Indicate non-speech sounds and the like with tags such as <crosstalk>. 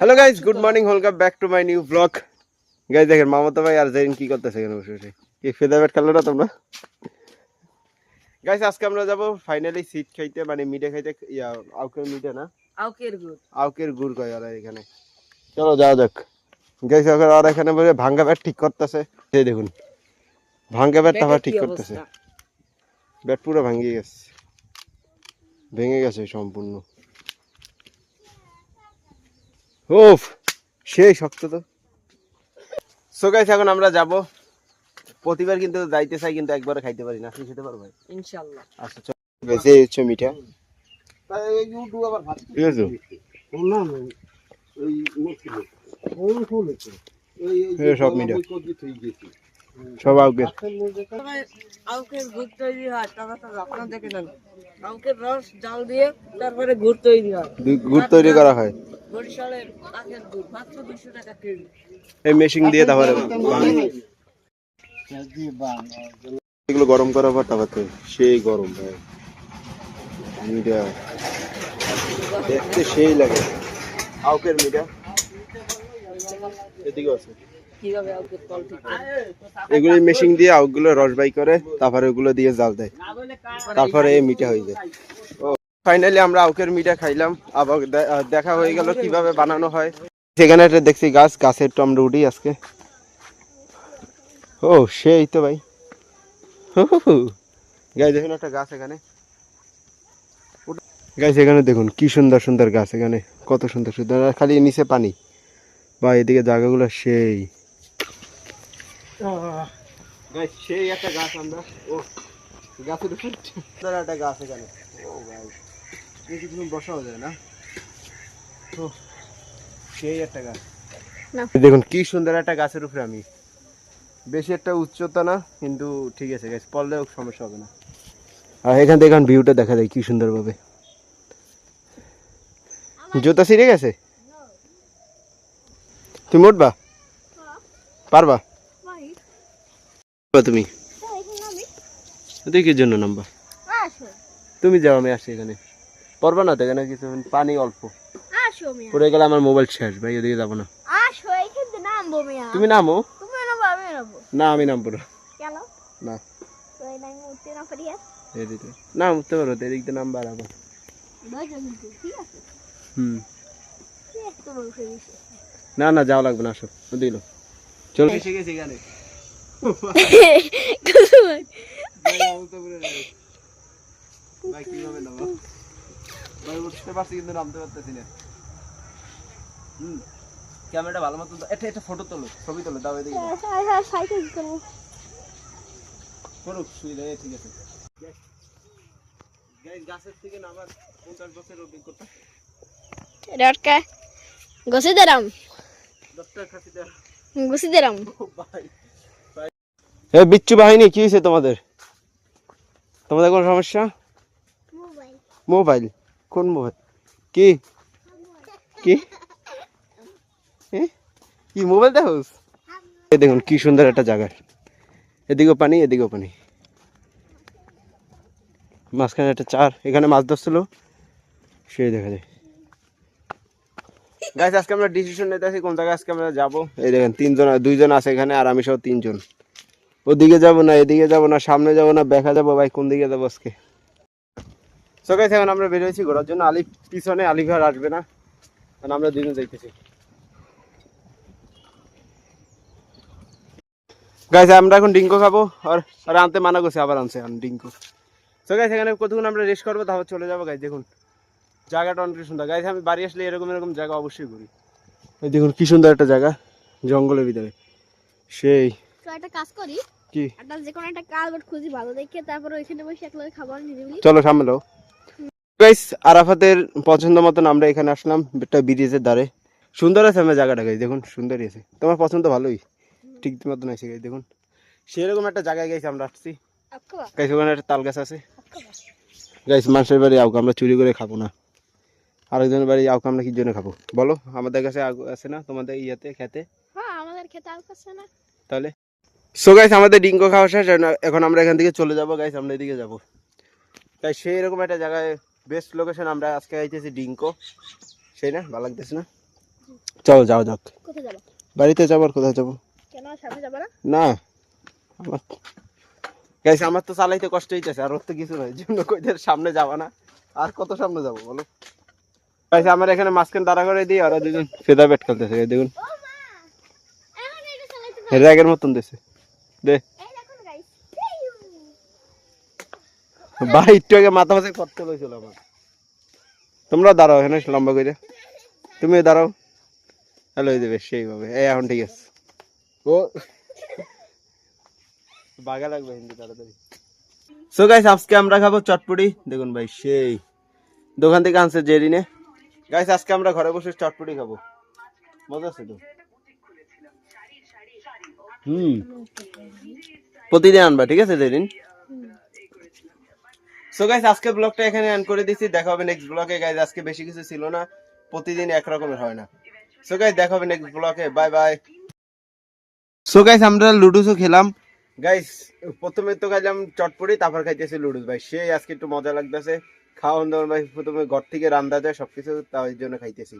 Hello guys good morning welcome back to my new blog guys দেখেন মামতা ভাই আর জেরিন কি করতেছে এখানে বসে বসে? কি ফেদা ব্যাট খেলো না তোমরা? গাইজ আজকে আমরা যাব ফাইনালি সিট খাইতে মানে মিটে খাইতে ইয়া আউকের মিটে না? আউকের গুড়। আউকের গুড় কয় ওরা এখানে। চলো যাওয়া যাক। গাইজ ওখানে ওরা এখানে বলে ভাঙ্গা ব্যাট ঠিক করতেছে। এই দেখুন ভাঙ্গা ব্যাট আবার ঠিক করতেছে। ব্যাট পুরো ভাঙিয়ে গেছে। ভেঙে গেছে সম্পূর্ণ। ওফ সেই শক্ত তো। সো গাইস এখন আমরা যাব। প্রতিবার কিন্তু যাইতে চাই কিন্তু একবারে খাইতে পারি না। আপনি খেতে পারবেন? ইনশাআল্লাহ আচ্ছা চল। বেশি হচ্ছে মিঠা। ঠিক আছে এই সব মিঠা। সব আউকের। আউকের গুড় তৈরি হয় তারা তো আপনারা দেখে নেন। আউকের রস জাল দিয়ে তারপরে গুড় তৈরি হয়। গুড় তৈরি করা হয়। বরিশালের আখের গুড় মাত্র দুশো টাকা কেজি। এই মেশিন দিয়ে তারপরে এগুলো গরম করার পর তারপর সেই গরম ভাই। মিঠা দেখতে সেই লাগে। আউকের মিঠা এদিকে আছে। এগুলো মেশিন দিয়ে আউকগুলো রস বাই করে তারপরে ওগুলো দিয়ে জাল দেয়। তারপরে এই মিঠা হয়ে যায়। ফাইনালি আমরা আউকের মিঠা খাইলাম। আবার দেখা হয়ে গেল কীভাবে বানানো হয়। সেখানে একটা দেখছি গাছ, গাছের তো আমরা উঠি আজকে। ও, সেই তো ভাই। গাছ দেখুন একটা গাছ এখানে। গাছ এখানে দেখুন কি সুন্দর সুন্দর গাছ এখানে। কত সুন্দর সুন্দর। খালি নিচে পানি। বা এদিকে জায়গাগুলো সেই। সেই একটা গাছ আমরা ও, গাছের একটা গাছ এখানে। ও কিছুক্ষণ বসাও যায় না? ও সেই একটা গাছ। দেখুন কি সুন্দর একটা গাছের উপরে আমি। বেশি একটা উচ্চতা না কিন্তু ঠিক আছে গাছ পড়লেও সমস্যা হবে না। আর এখান থেকে এখন ভিউটা দেখা যায় কি সুন্দরভাবে। জুতা ছিঁড়ে গেছে? তুমি উঠবা? পারবা? পারবা তুমি? দেখি জন্য নাম্বার। তুমি যাও আমি আসছি এখানে। পারবা না তো এখানে কিছু পানি অল্প। আসো মিয়া। পড়ে গেলে আমার মোবাইল শেষ ভাই ওদিকে যাব না। আসো এইখানে নামবো মিয়া। তুমি নামো? না আমি নামবো না। কেন? না। নাম উঠতে না পারি এদিকে। না উঠতে পারো এদিক দিয়ে আছে? হুম। না না যাওয়া লাগবে না আসো দিল। চলো। এসে গেছি এখানে। <laughs> ভাই কীভাবে নামো ভাই উঠতে পারছি কিন্তু নামতে পারতেছি না। হুম ক্যামেরাটা ভালো মতো এটা এটা ফটো তোলো ছবি তোলো দাও এদিকে। সাইকেল করব করুক এই ঠিক আছে। গাছের থেকে নামার পঞ্চাশ বছর অভিজ্ঞতা। ডটকা গসে দিলাম। গসে দিলাম। এ বিচ্ছু বাহিনী কি হয়েছে তোমাদের? তোমাদের কোনো সমস্যা? মোবাইল। মোবাইল? কোন মোবাইল? কি? কি? কি মোবাইল দেখো এই দেখুন, কি সুন্দর একটা জায়গা। এদিকেও পানি এদিকেও পানি। মাঝখানে একটা চার, এখানে মাছ ধরছিল। সেই দেখা যায়। গাছ আজকে আমরা ডিসিশন নিতে আসি কোন জায়গায় আজকে আমরা যাব। এই দেখেন, তিনজন, দুইজন আছে এখানে, আর আমি সহ তিনজন। ওদিকে যাব না, এদিকে যাব না, সামনে যাব না, দেখা যাব ভাই কোন দিকে যাব আজকে। সো গাইস এখন আমরা বের হয়েছি ঘোরার জন্য। আলিফ পিছনে আলিফ আর আসবে না। কারণ আমরা দুজন যাইতেছি। গাইস আমরা এখন ডিঙ্কো খাব আর আর আনতে মানা করছে আবার আনছে এখন ডিঙ্কো। সো গাইস এখানে কতক্ষণ আমরা রেস্ট করব তারপর চলে যাব গাইস দেখুন। জায়গাটা অনেক সুন্দর। গাইস আমি বাড়ি আসলে এরকম এরকম জায়গা অবশ্যই ঘুরি। এই দেখুন কি সুন্দর একটা জায়গা জঙ্গলের ভিতরে। সেই। একটা কাজ করি। কি? একটা যে কোনো একটা কালভার্ট খুঁজি ভালো দেখে তারপর ওইখানে বসে একলা খাবার নিয়ে চলো সামনে গাইস আরাফাতের পছন্দ মতন আমরা এখানে আসলাম একটা ব্রিজের ধারে। সুন্দর আছে আমার জায়গাটা গাইস দেখুন সুন্দরই আছে। তোমার পছন্দ ভালোই। ঠিক মতন আছে গাইস দেখুন। সেরকম একটা জায়গায় গাইস আমরা আসছি। গাইস ওখানে একটা তাল গাছ আছে। গাইস মানুষের বাড়ি আউক আমরা চুরি করে খাব না। আরেকজনের বাড়ি আউক আমরা কি জন্য খাব? বলো আমাদের কাছে আছে না তোমাদের ইয়েতে খেতে? হ্যাঁ আমাদের খেতে আর না। তাহলে? সো গাইস আমাদের ডিঙ্কো খাওয়া শেষ এখন- এখন আমরা এখান থেকে চলে যাব গাইস আমরা এদিকে যাব। তাই সেই রকম একটা জায়গায় বেস্ট লোকেশন আমরা আজকে আইতেছি ডিঙ্কো। সেই না? ভালো লাগতেছে না? চলো যাও যাক। কোথায় যাব? বাড়িতে যাব আর কোথায় যাব? কেন সাথে যাব না? না। আমার গাইস আমার তো চালাইতে কষ্ট হইতেছে আর ওর তো কিছু নয় জন্য কইদের সামনে যাবা না। আর কত সামনে যাব বলো? গাইস আমার এখানে মাঝখানে দাঁড়া করে দিই আর ওরা দুজন ফেদা ব্যাট খেলতেছে এই দেখুন। এখন এটা চালাইতে র্যাগের মতন দিছে। দে এই দেখুন গাইস ভাই একটু আগে মাথা মাঝে করতে লইছিল আমার। তোমরা দাঁড়াও এখানে লম্বা করে। তুমি দাঁড়াও। সেইভাবে এই এখন ঠিক আছে। ও। বাগা লাগবে হিন্দি তাড়াতাড়ি। সো গাইস আজকে আমরা খাব চটপটি। দেখুন ভাই সেই। দোকান থেকে আনছে জেরিনে গাইস আজকে আমরা ঘরে বসে চটপটি খাব। মজা আছে তো? হুম। প্রতিদিন আনবা ঠিক আছে জেরিন? সো গাইজ আজকে ব্লগটা এখানে এন্ড করে দিছি। দেখা হবে নেক্সট ব্লগে গাইজ আজকে বেশি কিছু ছিল না। প্রতিদিন এক রকমের হয় না। সো গাইজ দেখা হবে নেক্সট ব্লগে বাই বাই সো গাইজ আমরা লুডুসও খেলাম। গাইজ প্রথমে তো খাইলাম চটপটি, তারপর খাইতেছি লুডুস। ভাই, সেই আজকে একটু মজা লাগতেছে। খাওয়ান দাওয়ান ভাই, প্রথমে ঘর থেকে রান্না যায়, সবকিছু, তাই জন্য খাইতেছি।